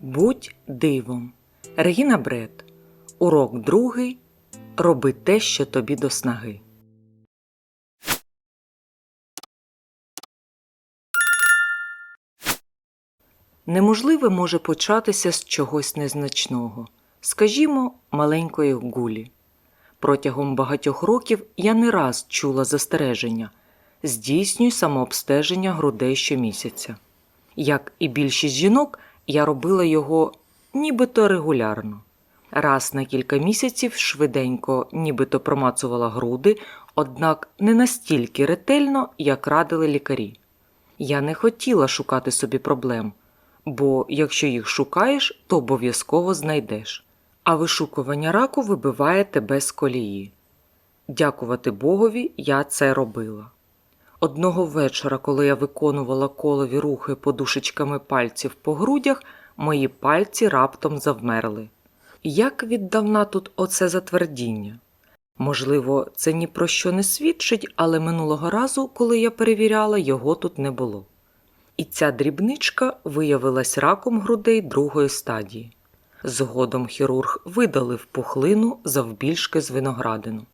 Будь дивом. Регіна Бред. Урок другий. Роби те, що тобі до снаги. Неможливе може початися з чогось незначного, скажімо, маленької гулі. Протягом багатьох років я не раз чула застереження здійснюй самообстеження грудей щомісяця. Як і більшість жінок, я робила його нібито регулярно. Раз на кілька місяців швиденько нібито промацувала груди, однак не настільки ретельно, як радили лікарі. Я не хотіла шукати собі проблем, бо якщо їх шукаєш, то обов'язково знайдеш. А вишукування раку вибиває тебе з колії. Дякувати Богові, я це робила. Одного вечора, коли я виконувала колові рухи подушечками пальців по грудях, мої пальці раптом завмерли. Як віддавна тут оце затвердіння? Можливо, це ні про що не свідчить, але минулого разу, коли я перевіряла, його тут не було. І ця дрібничка виявилась раком грудей другої стадії. Згодом хірург видалив пухлину завбільшки з виноградину.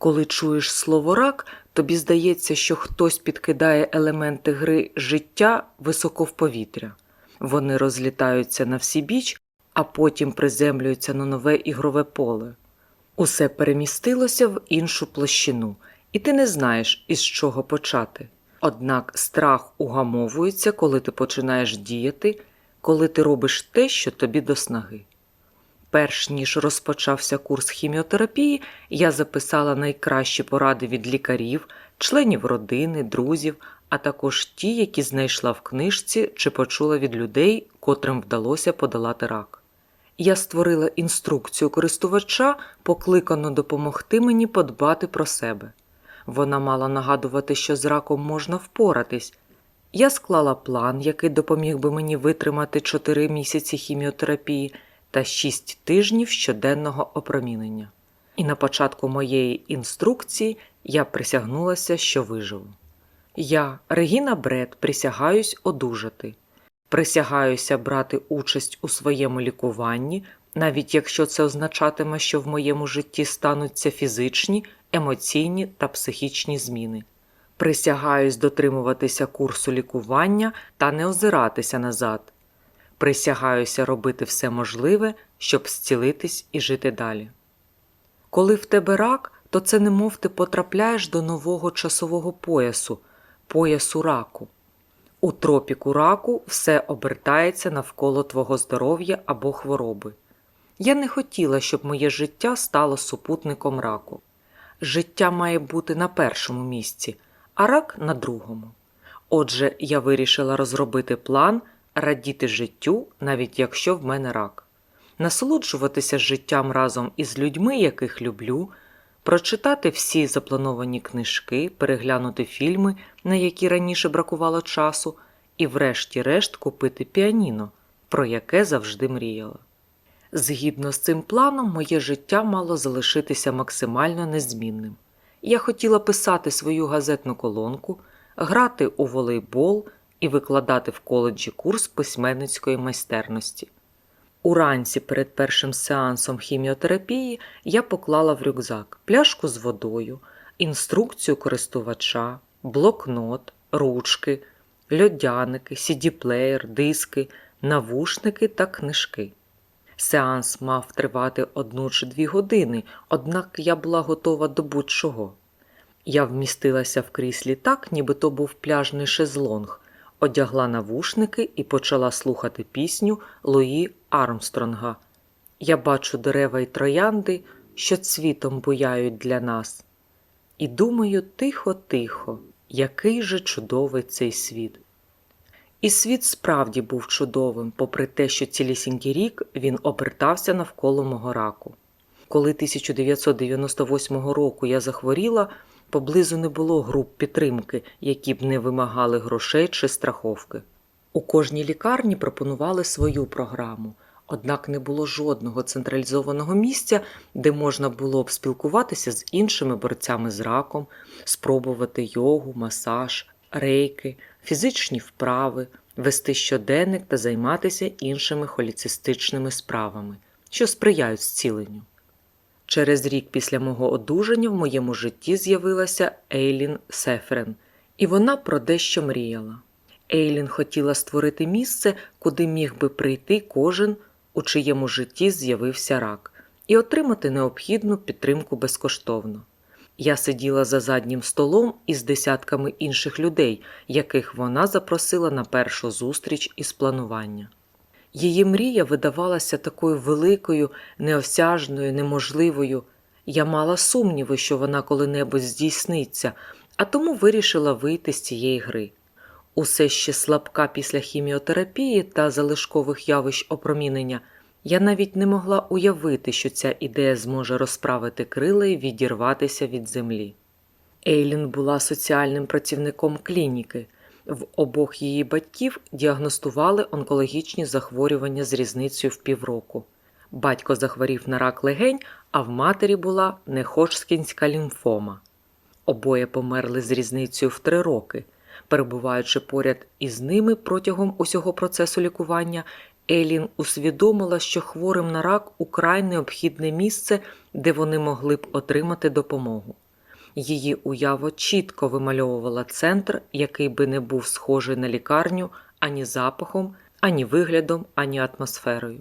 Коли чуєш слово рак, тобі здається, що хтось підкидає елементи гри життя високо в повітря. Вони розлітаються на всі біч, а потім приземлюються на нове ігрове поле. Усе перемістилося в іншу площину, і ти не знаєш, із чого почати. Однак страх угамовується, коли ти починаєш діяти, коли ти робиш те, що тобі до снаги. Перш ніж розпочався курс хіміотерапії, я записала найкращі поради від лікарів, членів родини, друзів, а також ті, які знайшла в книжці чи почула від людей, котрим вдалося подолати рак. Я створила інструкцію користувача, покликану допомогти мені подбати про себе. Вона мала нагадувати, що з раком можна впоратись. Я склала план, який допоміг би мені витримати 4 місяці хіміотерапії та 6 тижнів щоденного опромінення. І на початку моєї інструкції я присягнулася, що виживу. Я, Регіна Бред, присягаюсь одужати. Присягаюся брати участь у своєму лікуванні, навіть якщо це означатиме, що в моєму житті стануться фізичні, емоційні та психічні зміни. Присягаюсь дотримуватися курсу лікування та не озиратися назад. Присягаюся робити все можливе, щоб зцілитись і жити далі. Коли в тебе рак, то це немов ти потрапляєш до нового часового поясу, поясу раку. У тропіку раку все обертається навколо твого здоров'я або хвороби. Я не хотіла, щоб моє життя стало супутником раку. Життя має бути на першому місці, а рак на другому. Отже, я вирішила розробити план радіти життю, навіть якщо в мене рак, насолоджуватися життям разом із людьми, яких люблю, прочитати всі заплановані книжки, переглянути фільми, на які раніше бракувало часу, і, врешті-решт, купити піаніно, про яке завжди мріяла. Згідно з цим планом, моє життя мало залишитися максимально незмінним. Я хотіла писати свою газетну колонку, грати у волейбол і викладати в коледжі курс письменницької майстерності. Уранці перед першим сеансом хіміотерапії я поклала в рюкзак пляшку з водою, інструкцію користувача, блокнот, ручки, льодяники, CD-плеєр, диски, навушники та книжки. Сеанс мав тривати одну чи дві години, однак я була готова до будь-чого. Я вмістилася в кріслі так, ніби то був пляжний шезлонг, одягла навушники і почала слухати пісню Луї Армстронга. Я бачу дерева й троянди, що цвітом буяють для нас. І думаю, тихо-тихо, який же чудовий цей світ. І світ справді був чудовим, попри те, що цілісінький рік він обертався навколо мого раку. Коли 1998 року я захворіла, поблизу не було груп підтримки, які б не вимагали грошей чи страховки. У кожній лікарні пропонували свою програму, однак не було жодного централізованого місця, де можна було б спілкуватися з іншими борцями з раком, спробувати йогу, масаж, рейки, фізичні вправи, вести щоденник та займатися іншими холіцистичними справами, що сприяють зціленню. Через рік після мого одужання в моєму житті з'явилася Ейлін Сефрен, і вона про дещо мріяла. Ейлін хотіла створити місце, куди міг би прийти кожен, у чиєму житті з'явився рак, і отримати необхідну підтримку безкоштовно. Я сиділа за заднім столом із десятками інших людей, яких вона запросила на першу зустріч із планування. Її мрія видавалася такою великою, неосяжною, неможливою. Я мала сумніви, що вона коли-небудь здійсниться, а тому вирішила вийти з цієї гри. Усе ще слабка після хіміотерапії та залишкових явищ опромінення, я навіть не могла уявити, що ця ідея зможе розправити крила і відірватися від землі. Ейлін була соціальним працівником клініки. В обох її батьків діагностували онкологічні захворювання з різницею в півроку. Батько захворів на рак легень, а в матері була неходжкінська лімфома. Обоє померли з різницею в три роки. Перебуваючи поряд із ними протягом усього процесу лікування, Елін усвідомила, що хворим на рак украй необхідне місце, де вони могли б отримати допомогу. Її уява чітко вимальовувала центр, який би не був схожий на лікарню ані запахом, ані виглядом, ані атмосферою.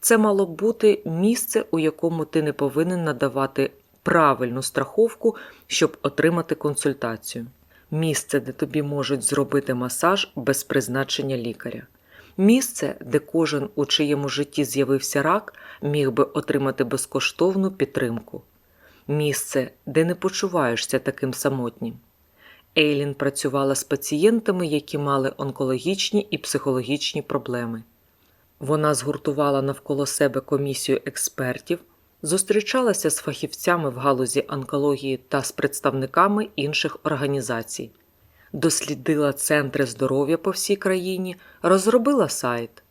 Це мало б бути місце, у якому ти не повинен надавати правильну страховку, щоб отримати консультацію. Місце, де тобі можуть зробити масаж без призначення лікаря. Місце, де кожен, у чиєму житті з'явився рак, міг би отримати безкоштовну підтримку. Місце, де не почуваєшся таким самотнім. Ейлін працювала з пацієнтами, які мали онкологічні і психологічні проблеми. Вона згуртувала навколо себе комісію експертів, зустрічалася з фахівцями в галузі онкології та з представниками інших організацій, дослідила центри здоров'я по всій країні, розробила сайт.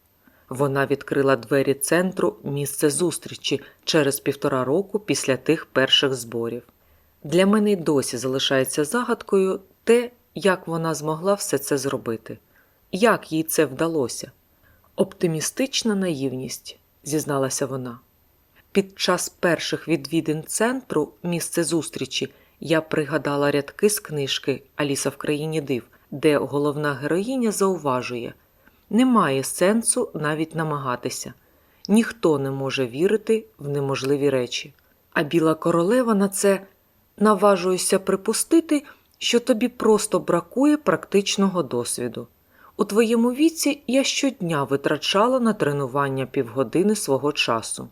Вона відкрила двері центру місце зустрічі через півтора року після тих перших зборів. Для мене й досі залишається загадкою те, як вона змогла все це зробити, як їй це вдалося. Оптимістична наївність, зізналася вона. Під час перших відвідин центру місце зустрічі я пригадала рядки з книжки Аліса в країні див, де головна героїня зауважує немає сенсу навіть намагатися, ніхто не може вірити в неможливі речі. А біла королева на це наважуюся припустити, що тобі просто бракує практичного досвіду. У твоєму віці я щодня витрачала на тренування півгодини свого часу.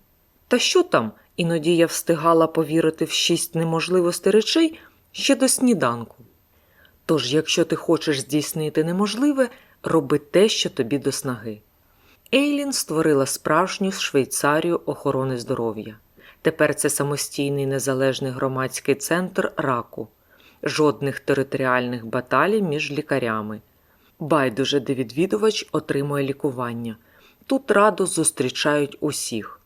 Та що там, іноді я встигала повірити в шість неможливостей речей ще до сніданку. Тож, якщо ти хочеш здійснити неможливе, роби те, що тобі до снаги. Ейлін створила справжню Швейцарію охорони здоров'я. Тепер це самостійний незалежний громадський центр раку, жодних територіальних баталій між лікарями. Байдуже, де відвідувач отримує лікування. Тут радо зустрічають усіх.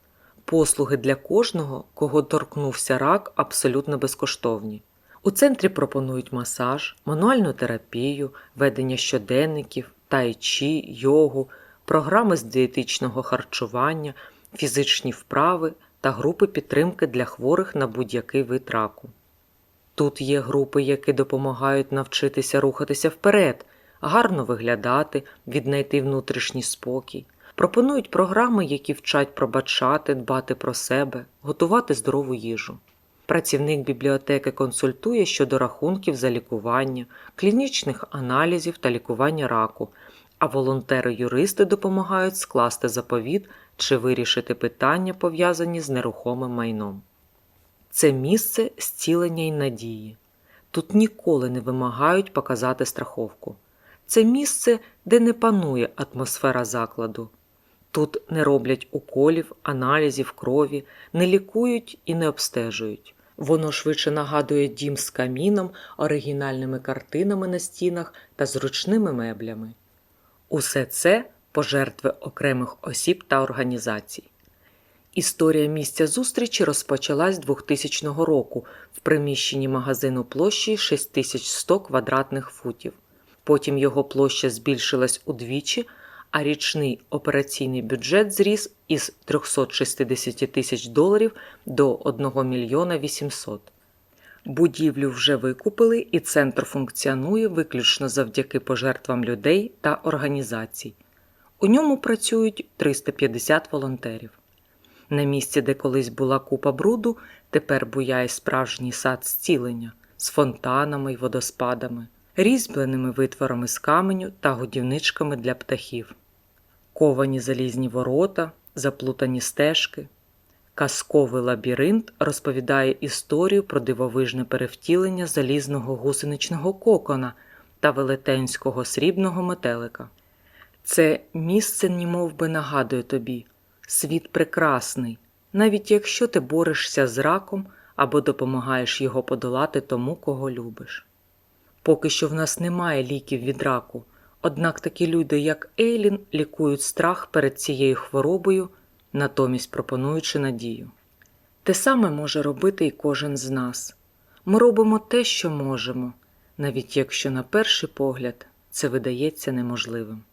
Послуги для кожного, кого торкнувся рак, абсолютно безкоштовні. У центрі пропонують масаж, мануальну терапію, ведення щоденників, тайчі, йогу, програми з дієтичного харчування, фізичні вправи та групи підтримки для хворих на будь-який вид раку. Тут є групи, які допомагають навчитися рухатися вперед, гарно виглядати, віднайти внутрішній спокій. Пропонують програми, які вчать пробачати, дбати про себе, готувати здорову їжу. Працівник бібліотеки консультує щодо рахунків за лікування, клінічних аналізів та лікування раку, а волонтери-юристи допомагають скласти заповіт чи вирішити питання, пов'язані з нерухомим майном. Це місце зцілення й надії. Тут ніколи не вимагають показати страховку. Це місце, де не панує атмосфера закладу. Тут не роблять уколів, аналізів крові, не лікують і не обстежують. Воно швидше нагадує дім з каміном, оригінальними картинами на стінах та зручними меблями. Усе це пожертви окремих осіб та організацій. Історія місця зустрічі розпочалась 2000 року в приміщенні магазину площею 6100 квадратних футів. Потім його площа збільшилась удвічі, а річний операційний бюджет зріс із 360 тисяч доларів до 1 мільйона 800. Будівлю вже викупили, і центр функціонує виключно завдяки пожертвам людей та організацій. У ньому працюють 350 волонтерів. На місці, де колись була купа бруду, тепер буяє справжній сад зцілення з фонтанами й водоспадами, різьбленими витворами з каменю та годівничками для птахів, ковані залізні ворота, заплутані стежки. Казковий лабіринт розповідає історію про дивовижне перевтілення залізного гусеничного кокона та велетенського срібного метелика. Це місце німов би нагадує тобі світ прекрасний, навіть якщо ти борешся з раком або допомагаєш його подолати тому, кого любиш. Поки що в нас немає ліків від раку, однак такі люди, як Ейлін, лікують страх перед цією хворобою, натомість пропонуючи надію. Те саме може робити і кожен з нас. Ми робимо те, що можемо, навіть якщо на перший погляд це видається неможливим.